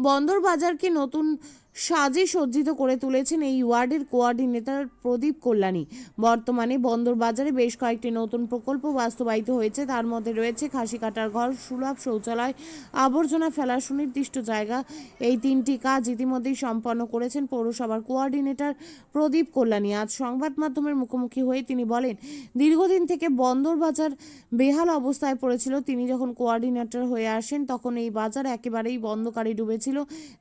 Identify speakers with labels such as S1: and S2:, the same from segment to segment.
S1: বন্দর বাজারকে নতুন সাজে সজ্জিত করে তুলেছেন এই ওয়ার্ডের কোঅর্ডিনেটর প্রদীপ কল্যাণী। বর্তমানে বন্দর বাজারে বেশ কয়েকটি নতুন প্রকল্প বাস্তবায়িত হয়েছে। তার মধ্যে রয়েছে খাসি কাটার ঘর, সুলভ শৌচালয়, আবর্জনা ফেলার সুনির্দিষ্ট জায়গা। এই তিনটি কাজ ইতিমধ্যেই সম্পন্ন করেছেন পৌরসভার কোঅর্ডিনেটর প্রদীপ কল্যাণী। আজ সংবাদ মাধ্যমের মুখোমুখি হয়ে তিনি বলেন, দীর্ঘদিন থেকে বন্দর বাজার বেহাল অবস্থায় পড়েছিল। তিনি যখন কোঅর্ডিনেটর হয়ে আসেন, তখন এই বাজার একেবারেই বন্ধকারে ডুবেছিল।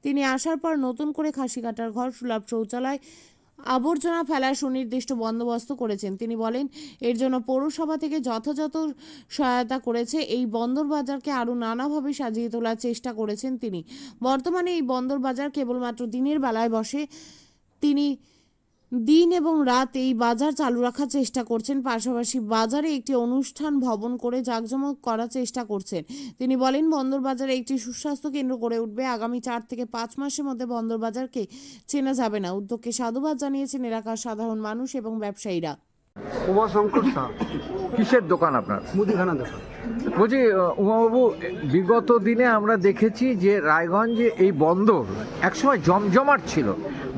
S1: তিনি আসার পর নতুন করে খাসি কাটার ঘর সুলভ শৌচালয় আবর্জনা ফেলার সুনির্দিষ্ট বন্দোবস্ত করেছেন। তিনি বলেন, এর জন্য পৌরসভা থেকে যথাযথ সহায়তা করেছে। এই বন্দর বাজারকে আরও নানাভাবে সাজিয়ে তোলার চেষ্টা করেছেন তিনি। বর্তমানে এই বন্দর বাজার কেবলমাত্র দিনের বেলায় বসে। তিনি দিন এবং রাত এই বাজার চালু রাখার চেষ্টা করছেন। পাশাপাশি বাজারে একটি অনুষ্ঠান ভবন করে জাঁকজমক করার চেষ্টা করছেন। তিনি বলেন, বন্দর বাজারে একটি সুস্বাস্থ্য কেন্দ্র গড়ে উঠবে আগামী চার থেকে পাঁচ মাসের মধ্যে বন্দর বাজারকে চেনা যাবে না। উদ্যোগকে সাধুবাদ জানিয়েছেন এলাকার সাধারণ মানুষ এবং ব্যবসায়ীরা।
S2: উমাশঙ্কর শাহ
S3: কিসের দোকান আপনার?
S2: মুদিখানা দোকান।
S3: বলছি উমাবাবু বিগত দিনে আমরা দেখেছি যে রায়গঞ্জে এই বন্দর একসময় জমজমাট ছিল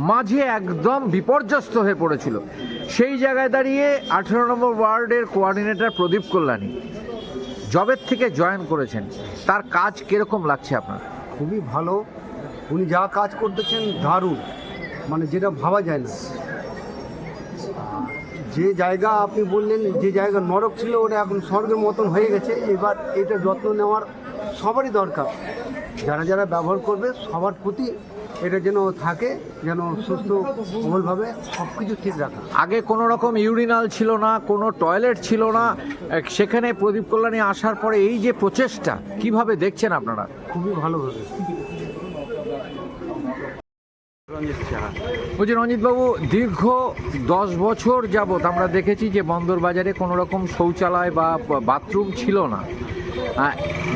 S3: মাঝে একদম বিপর্যস্ত হয়ে পড়েছিল। সেই জায়গায় দাঁড়িয়ে আঠেরো নম্বর ওয়ার্ডের কোঅর্ডিনেটর প্রদীপ কল্যাণী জবের থেকে জয়েন করেছেন। তার কাজ কীরকম লাগছে আপনার?
S2: খুবই ভালো। উনি যা কাজ করতেছেন দারুণ। মানে যেটা ভাবা যায় না। যে জায়গা আপনি বললেন যে জায়গা নরক ছিল ওটা এখন স্বর্গের মতন হয়ে গেছে। এবার এটা যত্ন নেওয়ার সবারই দরকার। যারা যারা ব্যবহার করবে সবার প্রতি এটা যেন থাকে যেন সুস্থ সবলভাবে সব কিছু ঠিক রাখা।
S3: আগে কোনো রকম ইউরিনাল ছিল না কোনো টয়লেট ছিল না। সেখানে প্রদীপ কল্যাণী আসার পরে এই যে প্রচেষ্টা কীভাবে দেখছেন আপনারা?
S2: খুবই ভালোভাবে।
S3: বলছি রঞ্জিতবাবু দীর্ঘ দশ বছর যাবৎ আমরা দেখেছি যে বন্দর বাজারে কোনো রকম শৌচালয় বা বাথরুম ছিল না।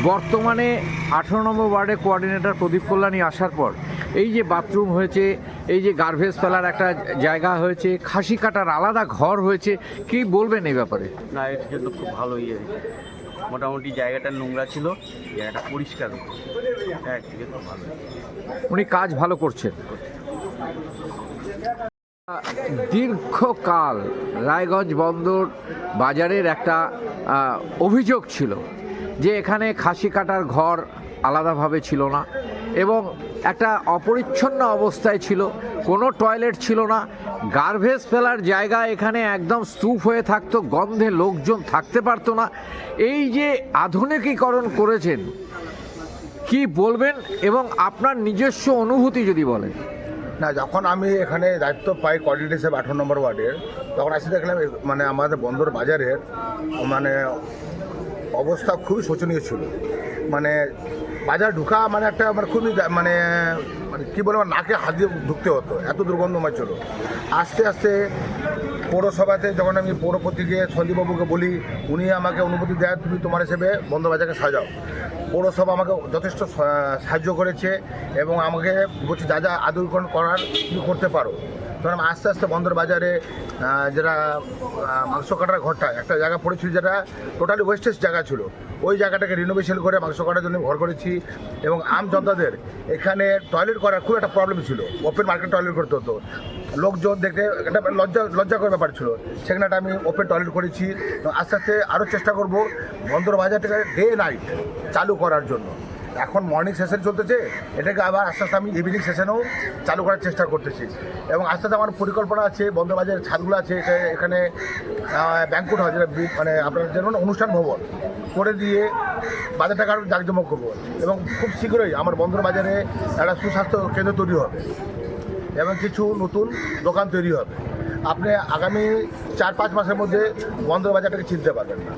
S3: বর্তমানে আঠারো নম্বর ওয়ার্ডে কোয়ার্ডিনেটর প্রদীপ কল্যাণী আসার পর এই যে বাথরুম হয়েছে এই যে গার্বেজ ফেলার একটা জায়গা হয়েছে খাসি কাটার আলাদা ঘর হয়েছে কি বলবেন এই ব্যাপারে?
S4: না এর জন্য খুব ভালো ইয়ে মোটামুটি জায়গাটা নোংরা ছিল জায়গাটা পরিষ্কার হ্যাঁ ভালো
S3: উনি কাজ ভালো করছেন। দীর্ঘকাল রায়গঞ্জ বন্দর বাজারের একটা অভিযোগ ছিল যে এখানে খাসি কাটার ঘর আলাদাভাবে ছিল না এবং একটা অপরিচ্ছন্ন অবস্থায় ছিল, কোনো টয়লেট ছিল না গার্ভেজ ফেলার জায়গা এখানে একদম স্তূপ হয়ে থাকতো, গন্ধে লোকজন থাকতে পারতো না। এই যে আধুনিকীকরণ করেছেন, কি বলবেন এবং আপনার নিজস্ব অনুভূতি যদি বলেন?
S5: না, যখন আমি এখানে দায়িত্ব পাই কোয়ালিটি হিসেবে আঠারো নম্বর ওয়ার্ডের, তখন আসি দেখলাম মানে আমাদের বন্দর বাজারের মানে অবস্থা খুবই শোচনীয় ছিল। মানে বাজার ঢুকা মানে একটা আমার খুবই মানে মানে কী বলব, নাকে হাত দিয়ে ঢুকতে হতো, এত দুর্গন্ধময় ছিল। আস্তে আস্তে পৌরসভাতে যখন আমি পৌরপতিকে সন্দীপবাবুকে বলি, উনি আমাকে অনুমতি দেয়, তুমি তোমার হিসেবে বন্দরবাজারকে সাজাও। পৌরসভা আমাকে যথেষ্ট সাহায্য করেছে এবং আমাকে বলছি, যা যা আদরীকরণ করার তুমি করতে পারো। আমি আস্তে আস্তে বন্দর বাজারে যারা মাংস কাটার ঘরটা, একটা জায়গা পড়েছিল যেটা টোটালি ওয়েস্টেজ জায়গা ছিল। ওই জায়গাটাকে রিনোভেশন করে মাংস করার জন্য ঘর করেছি এবং আম জনতাদের এখানে টয়লেট করার খুব একটা প্রবলেম ছিল। ওপেন মার্কেট টয়লেট করতে হতো। লোকজন দেখে একটা লজ্জা লজ্জা লজ্জাকর ব্যাপার ছিল। সেখানে আমি ওপেন টয়লেট করেছি। আস্তে আস্তে আরও চেষ্টা করব বন্দর বাজারটাকে ডে নাইট চালু করার জন্য। এখন মর্নিং সেশন চলতেছে। এটাকে আবার আস্তে আস্তে আমি ইভিনিং সেশনেও চালু করার চেষ্টা করতেছি। এবং আস্তে আস্তে আমার পরিকল্পনা আছে বন্দরবাজারের ছাদগুলো আছে এখানে ব্যাংকুট হয় যেটা মানে আপনার যেমন অনুষ্ঠান ভবন, করে দিয়ে বাজারটাকে আরও জাঁকজমক করব। এবং খুব শীঘ্রই আমার বন্দর বাজারে একটা সুস্বাস্থ্য কেন্দ্র তৈরি হবে। এবং কিছু নতুন দোকান তৈরি হবে। আপনি আগামী চার পাঁচ মাসের মধ্যে বন্দর বাজারটাকে চিনতে পারবেন না।